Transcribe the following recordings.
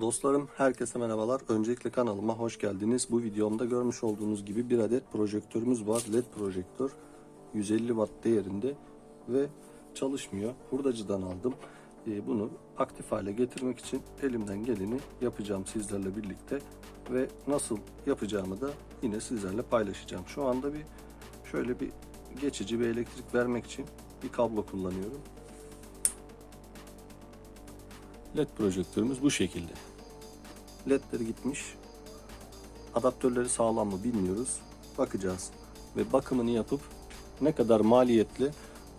Dostlarım herkese merhabalar. Öncelikle kanalıma hoş geldiniz. Bu videomda görmüş olduğunuz gibi bir adet projektörümüz var. LED projektör 150 watt değerinde ve çalışmıyor. Hurdacıdan aldım. Ee, Bunu aktif hale getirmek için elimden geleni yapacağım sizlerle birlikte ve nasıl yapacağımı da yine sizlerle paylaşacağım. Şu anda bir şöyle bir geçici bir elektrik vermek için bir kablo kullanıyorum. LED projektörümüz bu şekilde. LED'leri gitmiş. Adaptörleri sağlam mı bilmiyoruz. Bakacağız. Ve bakımını yapıp ne kadar maliyetle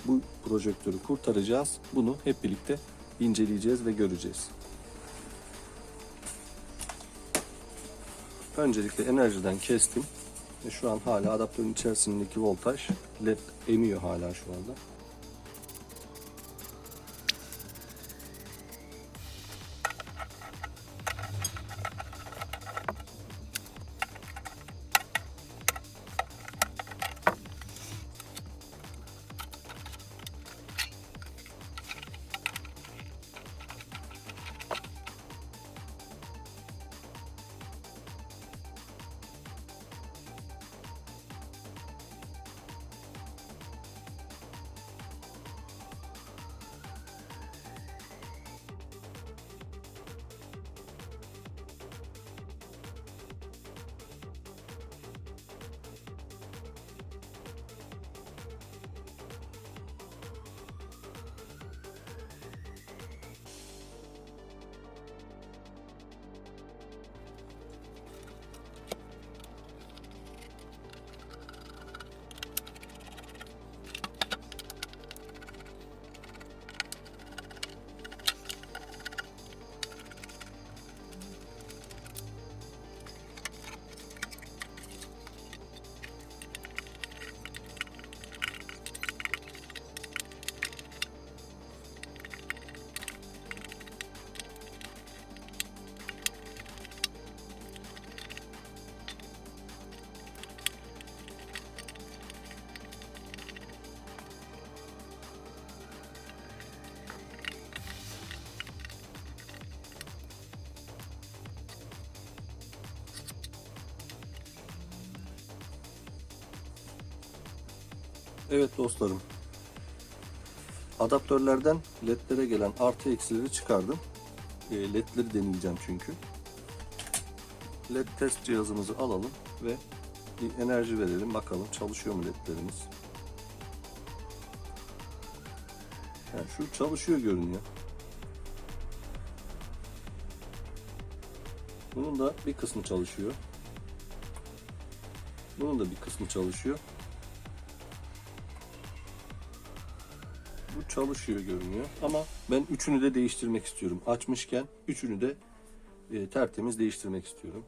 bu projektörü kurtaracağız. Bunu hep birlikte inceleyeceğiz ve göreceğiz. Öncelikle enerjiden kestim. Ve şu an hala adaptörün içerisindeki voltaj LED emiyor hala şu anda. Evet dostlarım. Adaptörlerden ledlere gelen artı eksileri çıkardım. E, ledleri deneyeceğim çünkü. Led test cihazımızı alalım ve bir enerji verelim. Bakalım çalışıyor mu ledlerimiz. Yani şu çalışıyor görünüyor. Bunun da bir kısmı çalışıyor. Bunun da bir kısmı çalışıyor. Çalışıyor görünüyor. Ama ben üçünü de değiştirmek istiyorum. Açmışken üçünü de e, tertemiz değiştirmek istiyorum.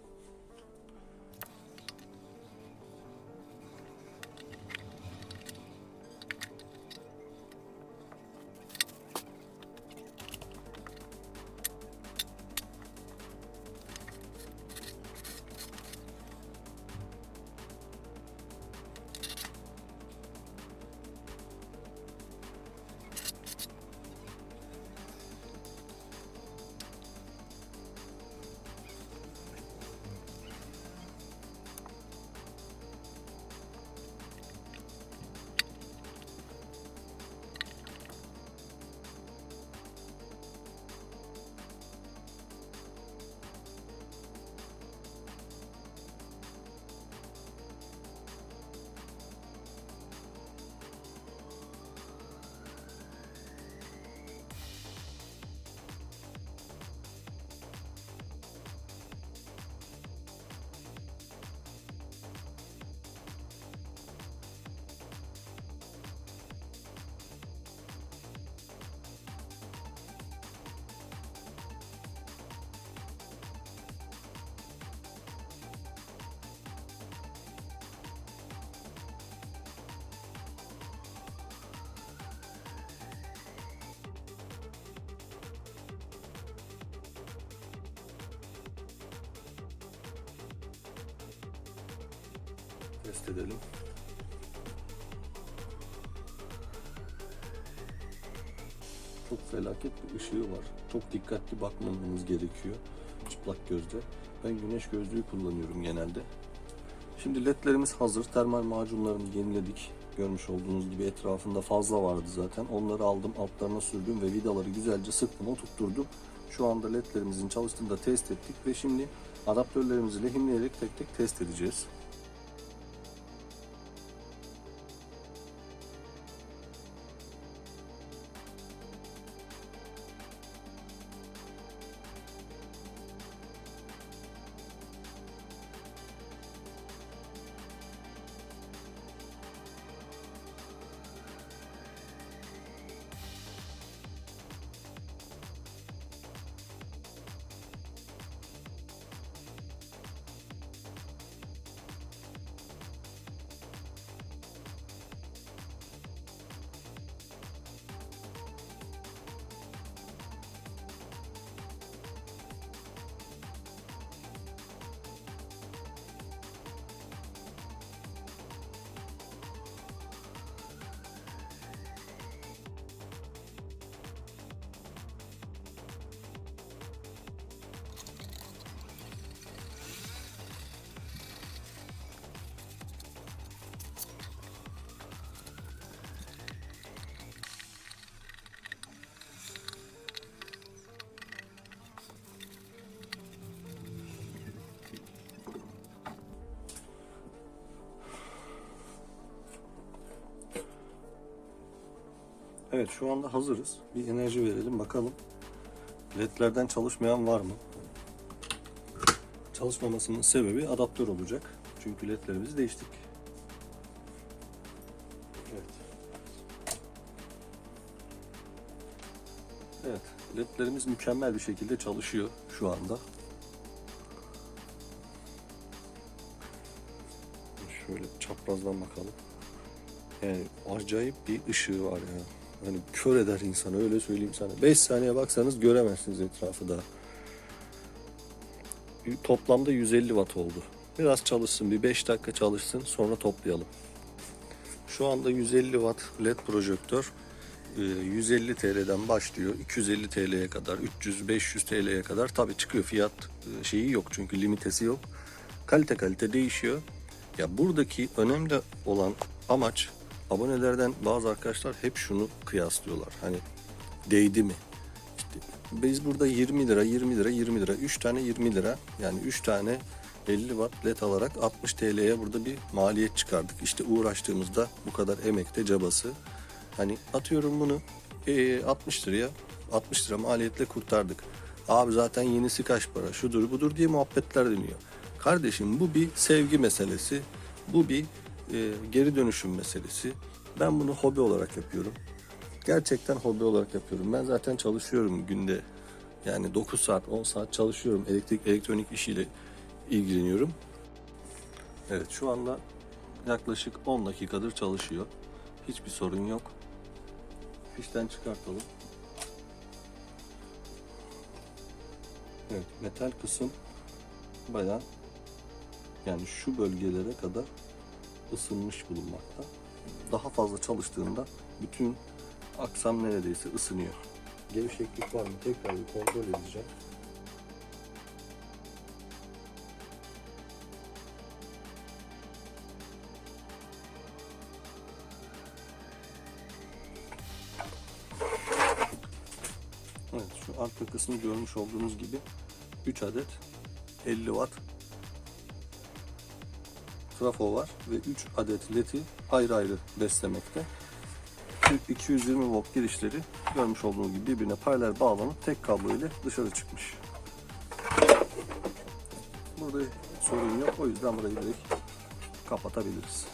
Test. Çok felaket bir ışığı var. Çok dikkatli bakmanız gerekiyor çıplak gözle. Ben güneş gözlüğü kullanıyorum genelde. Şimdi ledlerimiz hazır. Termal macunlarını yeniledik. Görmüş olduğunuz gibi etrafında fazla vardı zaten. Onları aldım, altlarına sürdüm ve vidaları güzelce sıktım, oturtturdum. Şu anda ledlerimizin çalıştığını da test ettik ve şimdi adaptörlerimizi lehimleyerek tek tek test edeceğiz. Evet şu anda hazırız. Bir enerji verelim bakalım. LED'lerden çalışmayan var mı? Çalışmamasının sebebi adaptör olacak. Çünkü LED'lerimizi değiştik. Evet. Evet, LED'lerimiz mükemmel bir şekilde çalışıyor şu anda. Şöyle çaprazdan bakalım. Yani acayip bir ışığı var ya. Hani kör eder insanı öyle söyleyeyim sana. 5 saniye baksanız göremezsiniz etrafı daha. Toplamda 150 watt oldu. Biraz çalışsın bir 5 dakika çalışsın sonra toplayalım. Şu anda 150 watt led projektör e, 150 TL'den başlıyor 250 TL'ye kadar 300-500 TL'ye kadar tabi çıkıyor fiyat e, şeyi yok çünkü limitesi yok. Kalite kalite değişiyor. Ya buradaki önemli olan amaç abonelerden bazı arkadaşlar hep şunu kıyaslıyorlar. Hani değdi mi? İşte biz burada 20 lira, 20 lira, 20 lira, 3 tane 20 lira yani 3 tane 50 watt led alarak 60 TL'ye burada bir maliyet çıkardık. İşte uğraştığımızda bu kadar emekte cabası. Hani atıyorum bunu e, 60 liraya 60 lira maliyetle kurtardık. Abi zaten yenisi kaç para şudur budur diye muhabbetler dönüyor. Kardeşim bu bir sevgi meselesi. Bu bir e, geri dönüşüm meselesi. Ben bunu hobi olarak yapıyorum. Gerçekten hobi olarak yapıyorum. Ben zaten çalışıyorum günde. Yani 9 saat, 10 saat çalışıyorum. Elektrik, elektronik işiyle ilgileniyorum. Evet şu anda yaklaşık 10 dakikadır çalışıyor. Hiçbir sorun yok. Fişten çıkartalım. Evet metal kısım bayağı yani şu bölgelere kadar ısınmış bulunmakta. Daha fazla çalıştığında bütün aksam neredeyse ısınıyor. Gevşeklik var mı tekrar bir kontrol edeceğim. Evet şu arka kısmı görmüş olduğunuz gibi 3 adet 50 watt trafo var ve 3 adet ledi ayrı ayrı beslemekte. 220 volt girişleri görmüş olduğunuz gibi birbirine paralel bağlanıp tek kablo ile dışarı çıkmış. Burada sorun yok o yüzden burayı direkt kapatabiliriz.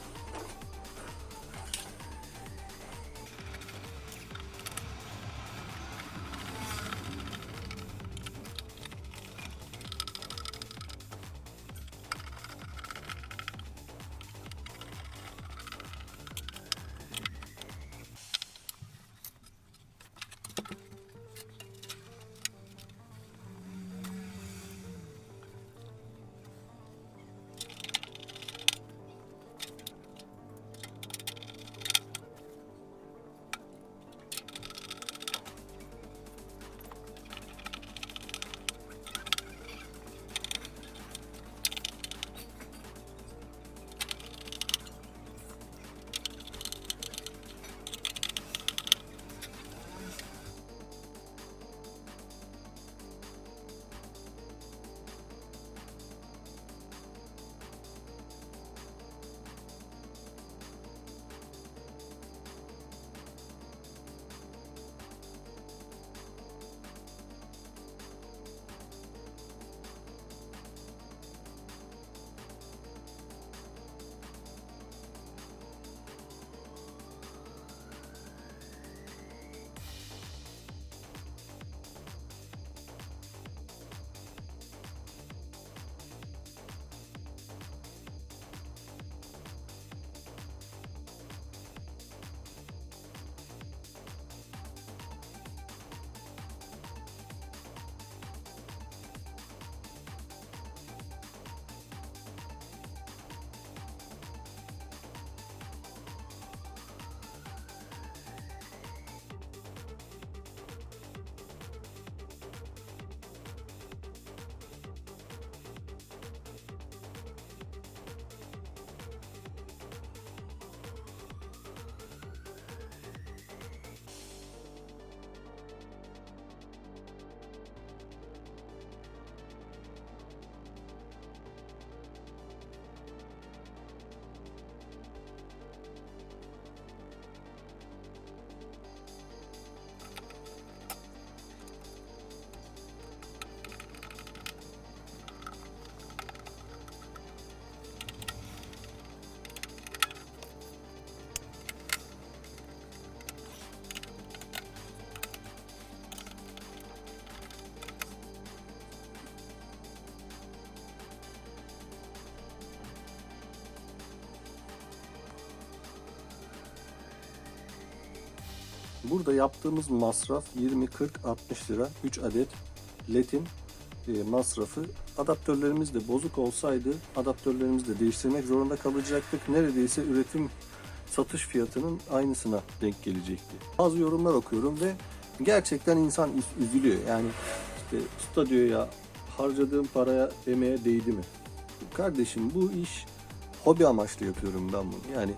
Burada yaptığımız masraf 20, 40, 60 lira. 3 adet ledin e, masrafı. Adaptörlerimiz de bozuk olsaydı adaptörlerimizi de değiştirmek zorunda kalacaktık. Neredeyse üretim satış fiyatının aynısına denk gelecekti. Bazı yorumlar okuyorum ve gerçekten insan üz- üzülüyor. Yani işte usta diyor ya harcadığım paraya emeğe değdi mi? Kardeşim bu iş hobi amaçlı yapıyorum ben bunu. Yani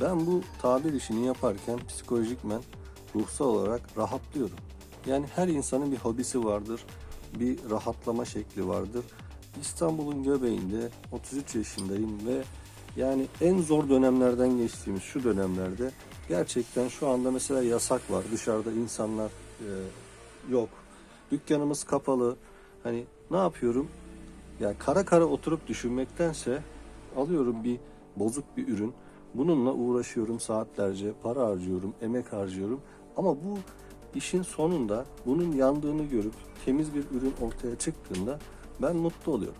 ben bu tabir işini yaparken psikolojikmen ruhsal olarak rahatlıyorum. Yani her insanın bir hobisi vardır, bir rahatlama şekli vardır. İstanbul'un göbeğinde 33 yaşındayım ve yani en zor dönemlerden geçtiğimiz şu dönemlerde gerçekten şu anda mesela yasak var. Dışarıda insanlar e, yok. Dükkanımız kapalı. Hani ne yapıyorum? Yani kara kara oturup düşünmektense alıyorum bir bozuk bir ürün. Bununla uğraşıyorum saatlerce, para harcıyorum, emek harcıyorum. Ama bu işin sonunda bunun yandığını görüp temiz bir ürün ortaya çıktığında ben mutlu oluyorum.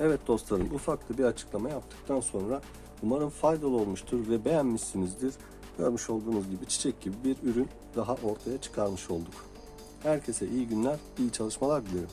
Evet dostlarım ufak da bir açıklama yaptıktan sonra umarım faydalı olmuştur ve beğenmişsinizdir. Görmüş olduğunuz gibi çiçek gibi bir ürün daha ortaya çıkarmış olduk. Herkese iyi günler, iyi çalışmalar dilerim.